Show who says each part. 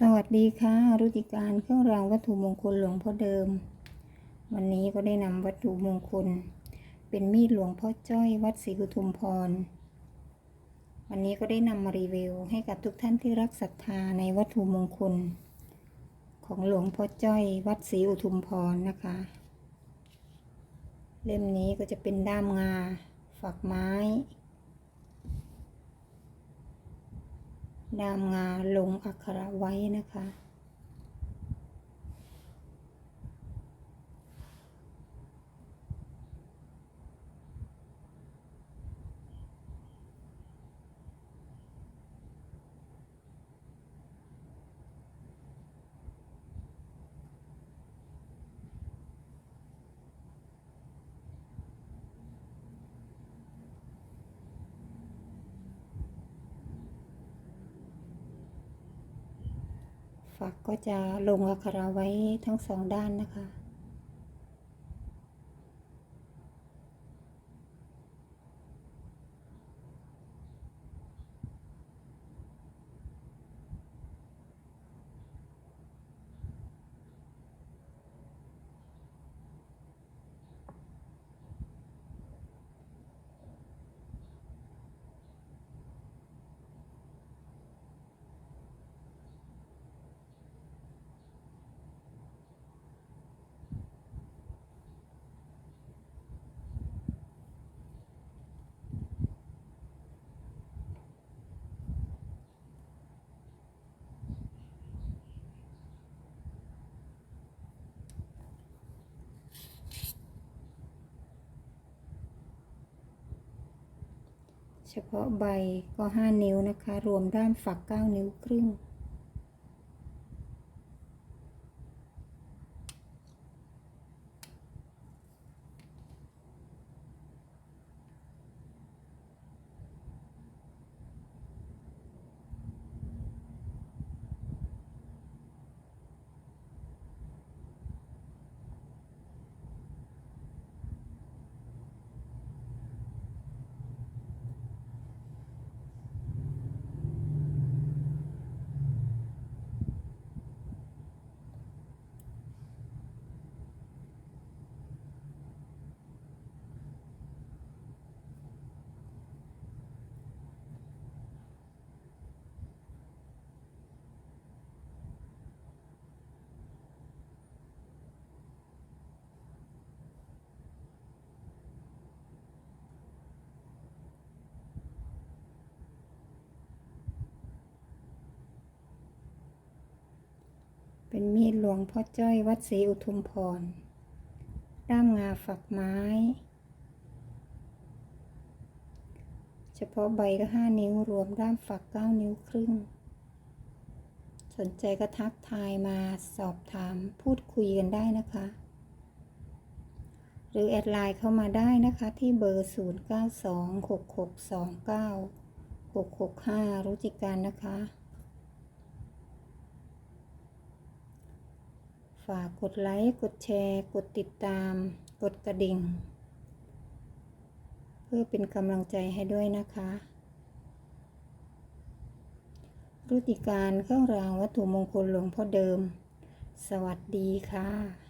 Speaker 1: สวัสดีค่ะรุติการเครื่องรางวัตถุมงคลหลวงพ่อเดิม วันนี้ก็ได้นำวัตถุมงคล เป็นมีดหลวงพ่อจ้อยวัดศรีกุทุมพร วันนี้ก็ได้นำมารีวิวให้กับทุกท่านที่รักศรัทธาในวัตถุมงคล ของหลวงพ่อจ้อยวัดศรีอุทุมพรนะคะ เล่มนี้ก็จะเป็นด้ามงา ฝักไม้ ดามงาลงอักขระไว้นะคะ ฝักก็จะลงอักขระไว้ทั้งสองด้านนะคะ เฉพาะใบก็ 5 นิ้วนะคะ รวมด้ามฝัก 9 นิ้วครึ่ง เป็นมีดหลวงพ่อจ้อยวัดศรีอุทุมพร ด้ามงาฝักไม้ เฉพาะใบก็5นิ้วรวมด้ามฝัก9นิ้วครึ่ง สนใจก็ทักทายมาสอบถามพูดคุยกันได้นะคะ หรือแอดไลน์เข้ามาได้นะคะที่เบอร์ 0926629665 รู้จิการนะคะ ฝากกดไลค์ กดแชร์ กดติดตาม กดกระดิ่ง เพื่อเป็นกำลังใจให้ด้วยนะคะรุติการเครื่องรางวัตถุมงคลหลวงพ่อเดิม สวัสดีค่ะ